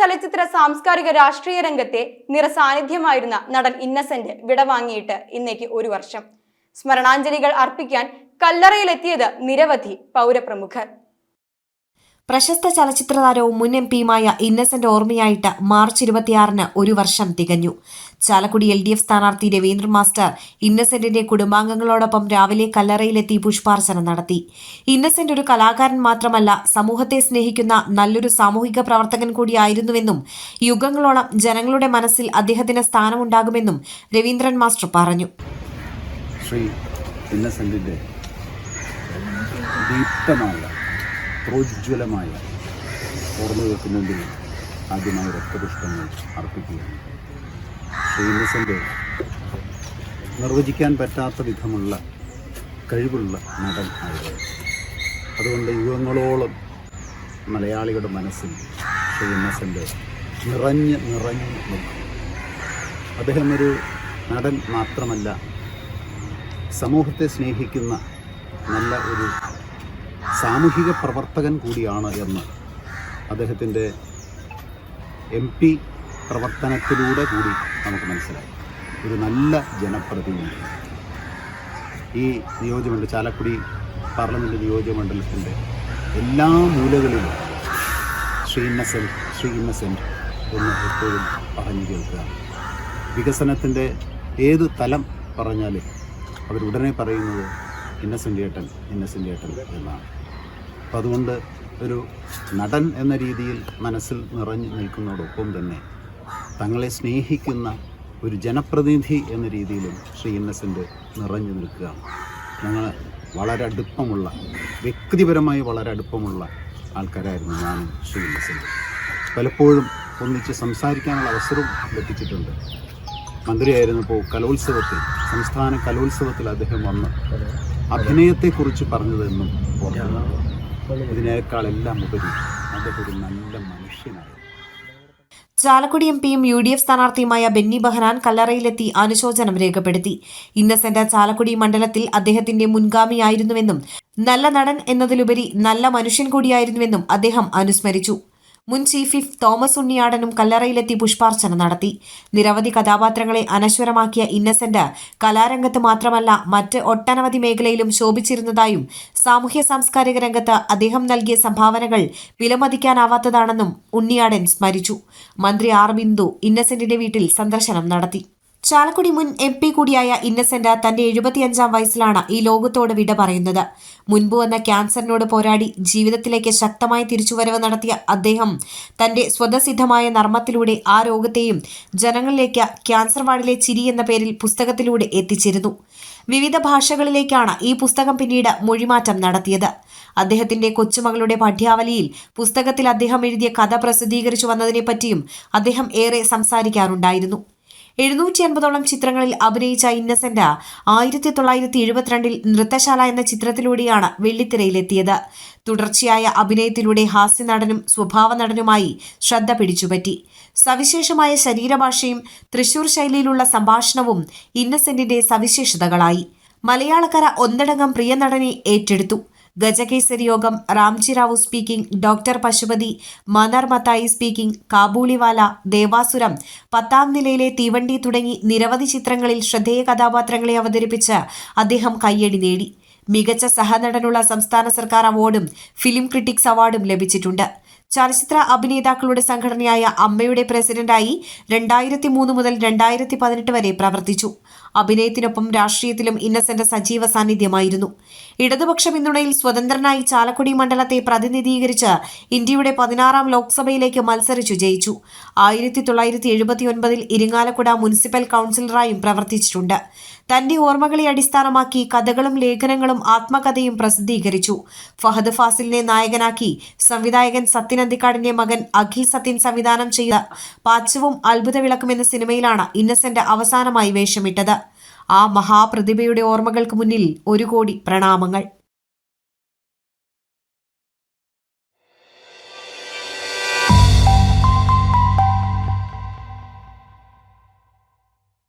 ചലച്ചിത്ര സാംസ്കാരിക രാഷ്ട്രീയ രംഗത്തെ നിറസാന്നിധ്യമായിരുന്ന നടൻ ഇന്നസെന്റ് വിടവാങ്ങിയിട്ട് ഇന്നേക്ക് ഒരു വർഷം. സ്മരണാഞ്ജലികൾ അർപ്പിക്കാൻ കല്ലറയിലെത്തിയത് നിരവധി പൗരപ്രമുഖർ. പ്രശസ്ത ചലച്ചിത്ര താരവും മുൻ എം പിയുമായ ഇന്നസെന്റ് ഓർമ്മയായിട്ട് മാർച്ച് ഇരുപത്തിയാറിന് ഒരു വർഷം തികഞ്ഞു. ചാലക്കുടി എൽ ഡി എഫ് സ്ഥാനാർത്ഥി രവീന്ദ്ര മാസ്റ്റർ ഇന്നസെന്റിന്റെ കുടുംബാംഗങ്ങളോടൊപ്പം രാവിലെ കല്ലറയിലെത്തി പുഷ്പാർച്ചന നടത്തി. ഇന്നസെന്റ് ഒരു കലാകാരൻ മാത്രമല്ല സമൂഹത്തെ സ്നേഹിക്കുന്ന നല്ലൊരു സാമൂഹിക പ്രവർത്തകൻ കൂടിയായിരുന്നുവെന്നും യുഗങ്ങളോളം ജനങ്ങളുടെ മനസ്സിൽ അദ്ദേഹത്തിന് സ്ഥാനമുണ്ടാകുമെന്നും രവീന്ദ്രൻ മാസ്റ്റർ പറഞ്ഞു. ശ്രീ ഇന്നസെന്റിന്റെ ദീപ്തമായ പ്രോജ്വലമായ ഓർമ്മകൾക്ക് മുമ്പിൽ ആദ്യമായി രക്തപുഷ്പങ്ങൾ അർപ്പിക്കുകയാണ്. ശ്രീ ഇന്നസെന്റ് നിർവചിക്കാൻ പറ്റാത്ത വിധമുള്ള കഴിവുള്ള നടൻ ആയിരുന്നു. അതുകൊണ്ട് യുഗങ്ങളോളം മലയാളികളുടെ മനസ്സിൽ ശ്രീ ഇന്നസെന്റ് നിറഞ്ഞ് നിറഞ്ഞ് നിൽക്കും അദ്ദേഹം ഒരു നടൻ മാത്രമല്ല സമൂഹത്തെ സ്നേഹിക്കുന്ന നല്ല ഒരു സാമൂഹിക പ്രവർത്തകൻ കൂടിയാണ് എന്ന് അദ്ദേഹത്തിന്റെ എം പി പ്രവർത്തനത്തിലൂടെ കൂടി നമുക്ക് മനസ്സിലായി. ഒരു നല്ല ജനപ്രതിനിധി. ഈ നിയോജകമണ്ഡല ചാലക്കുടി പാർലമെന്റ് നിയോജകമണ്ഡലത്തിന്റെ എല്ലാ മൂലകളിലും ശ്രീ ഇന്നസെന്റ് ശ്രീ ഇന്നസെന്റ് എന്ന് എപ്പോഴും പറഞ്ഞു കേൾക്കുക. വികസനത്തിന്റെ ഏത് തലം പറഞ്ഞാലും അവരുടനെ പറയുന്നത് ഇന്നസെന്റ് ഏട്ടൻ ഇന്നസെന്റ് ഏട്ടൻ എന്നാണ്. അപ്പം അതുകൊണ്ട് ഒരു നടൻ എന്ന രീതിയിൽ മനസ്സിൽ നിറഞ്ഞു നിൽക്കുന്നതോടൊപ്പം തന്നെ തങ്ങളെ സ്നേഹിക്കുന്ന ഒരു ജനപ്രതിനിധി എന്ന രീതിയിലും ശ്രീ ഇന്നസെന്റ് നിറഞ്ഞു നിൽക്കുകയാണ്. ഞങ്ങൾ വളരെ അടുപ്പമുള്ള വ്യക്തിപരമായി വളരെ അടുപ്പമുള്ള ആൾക്കാരായിരുന്നു ഞാനും ശ്രീ ഇന്നസെന്റ് പലപ്പോഴും ഒന്നിച്ച് സംസാരിക്കാനുള്ള അവസരവും ലഭിച്ചിട്ടുണ്ട്. മന്ത്രിയായിരുന്നപ്പോൾ കലോത്സവത്തിൽ സംസ്ഥാന കലോത്സവത്തിൽ അദ്ദേഹം വന്ന് അഭിനയത്തെക്കുറിച്ച് പറഞ്ഞതെന്നും ഓർക്കുന്നുണ്ട്. ഇതിനേക്കാളെല്ലാം ഉപരി അദ്ദേഹം ഒരു നല്ല മനുഷ്യനായിരുന്നു ചാലക്കുടി എം പിയും യു ഡി എഫ് സ്ഥാനാർത്ഥിയുമായ ബെന്നി ബഹ്റാൻ കല്ലറയിലെത്തി അനുശോചനം രേഖപ്പെടുത്തി. ഇന്നസെന്റ് ചാലക്കുടി മണ്ഡലത്തിൽ അദ്ദേഹത്തിന്റെ മുൻഗാമിയായിരുന്നുവെന്നും നല്ല നടൻ എന്നതിലുപരി നല്ല മനുഷ്യൻ കൂടിയായിരുന്നുവെന്നും അദ്ദേഹം അനുസ്മരിച്ചു. മുൻ ചീഫ് ഇഫ് തോമസ് ഉണ്ണിയാടനും കല്ലറയിലെത്തി പുഷ്പാർച്ചന നടത്തി. നിരവധി കഥാപാത്രങ്ങളെ അനശ്വരമാക്കിയ ഇന്നസെന്റ് കലാരംഗത്ത് മാത്രമല്ല മറ്റ് ഒട്ടനവധി മേഖലയിലും ശോഭിച്ചിരുന്നതായും സാമൂഹ്യ സാംസ്കാരിക രംഗത്ത് അദ്ദേഹം നൽകിയ സംഭാവനകൾ വിലമതിക്കാനാവാത്തതാണെന്നും ഉണ്ണിയാടൻ സ്മരിച്ചു. മന്ത്രി ആർ ബിന്ദു ഇന്നസെന്റിന്റെ വീട്ടിൽ സന്ദർശനം നടത്തി. ചാലക്കുടി മുൻ എം പി കൂടിയായ ഇന്നസെന്റ് തന്റെ എഴുപത്തിയഞ്ചാം വയസ്സിലാണ് ഈ ലോകത്തോട് വിട പറയുന്നത്. മുൻപ് വന്ന ക്യാൻസറിനോട് പോരാടി ജീവിതത്തിലേക്ക് ശക്തമായ തിരിച്ചുവരവ് നടത്തിയ അദ്ദേഹം തന്റെ സ്വതസിദ്ധമായ നർമ്മത്തിലൂടെ ആ രോഗത്തെയും ജനങ്ങളിലേക്ക് ക്യാൻസർ വാർഡിലെ ചിരി എന്ന പേരിൽ പുസ്തകത്തിലൂടെ എത്തിച്ചിരുന്നു. വിവിധ ഭാഷകളിലേക്കാണ് ഈ പുസ്തകം പിന്നീട് മൊഴിമാറ്റം നടത്തിയത്. അദ്ദേഹത്തിന്റെ കൊച്ചുമകളുടെ പഠ്യാവലിയിൽ പുസ്തകത്തിൽ അദ്ദേഹം എഴുതിയ കഥ പ്രസിദ്ധീകരിച്ചു വന്നതിനെപ്പറ്റിയും അദ്ദേഹം ഏറെ സംസാരിക്കാറുണ്ടായിരുന്നു. എഴുന്നൂറ്റി അൻപതോളം ചിത്രങ്ങളിൽ അഭിനയിച്ച ഇന്നസെന്റ് ആയിരത്തി തൊള്ളായിരത്തി എഴുപത്തിരണ്ടിൽ നൃത്തശാല എന്ന ചിത്രത്തിലൂടെയാണ് വെള്ളിത്തിരയിലെത്തിയത്. തുടർച്ചയായ അഭിനയത്തിലൂടെ ഹാസ്യനടനും സ്വഭാവ നടനുമായി ശ്രദ്ധ പിടിച്ചുപറ്റി. സവിശേഷമായ ശരീരഭാഷയും തൃശൂർ ശൈലിയിലുള്ള സംഭാഷണവും ഇന്നസെന്റിന്റെ സവിശേഷതകളായി. മലയാളക്കര ഒന്നടങ്കം പ്രിയ നടനെ ഏറ്റെടുത്തു. Gajakesari Yogam Ramji Rao speaking doctor Pashupathi Mannar Mathai speaking Kabuliwala Devasuram Pathaam Nilayile Theevandi തുടങ്ങി നിരവധി ചിത്രങ്ങളിൽ ശ്രദ്ധേയ കഥാപാത്രങ്ങളെ അവതരിപ്പിച്ച് അദ്ദേഹം കയ്യടി നേടി. മികച്ച സഹനടനുള്ള സംസ്ഥാന സർക്കാർ അവാർഡും ഫിലിം ക്രിട്ടിക്സ് അവാർഡും ലഭിച്ചിട്ടുണ്ട്. ചലച്ചിത്ര അഭിനേതാക്കളുടെ സംഘടനയായ അമ്മയുടെ പ്രസിഡന്റായി രണ്ടായിരത്തി മൂന്ന് മുതൽ രണ്ടായിരത്തി പതിനെട്ട് വരെ പ്രവർത്തിച്ചു. അഭിനയത്തിനൊപ്പം രാഷ്ട്രീയത്തിലും ഇന്നസെന്റ് സജീവ സാന്നിധ്യമായിരുന്നു. ഇടതുപക്ഷ പിന്തുണയിൽ സ്വതന്ത്രനായി ചാലക്കുടി മണ്ഡലത്തെ പ്രതിനിധീകരിച്ച് ഇന്ത്യയുടെ പതിനാറാം ലോക്സഭയിലേക്ക് മത്സരിച്ചു ജയിച്ചു. ആയിരത്തി തൊള്ളായിരത്തി എഴുപത്തിയൊൻപതിൽ ഇരിങ്ങാലക്കുട മുനിസിപ്പൽ കൗൺസിലറായും പ്രവർത്തിച്ചിട്ടുണ്ട്. തന്റെ ഓർമ്മകളെ അടിസ്ഥാനമാക്കി കഥകളും ലേഖനങ്ങളും ആത്മകഥയും പ്രസിദ്ധീകരിച്ചു. ഫഹദ് ഫാസിലിനെ നായകനാക്കി സംവിധായകൻ സത്യൻ അന്തിക്കാടിന്റെ മകൻ അഖിൽ സത്യൻ സംവിധാനം ചെയ്ത പാച്ചവും അത്ഭുത വിളക്കും എന്ന സിനിമയിലാണ് ഇന്നസെന്റ് അവസാനമായി വേഷമിട്ടത്. ആ മഹാപ്രതിഭയുടെ ഓർമ്മകൾക്ക് മുന്നിൽ ഒരു കോടി പ്രണാമങ്ങൾ.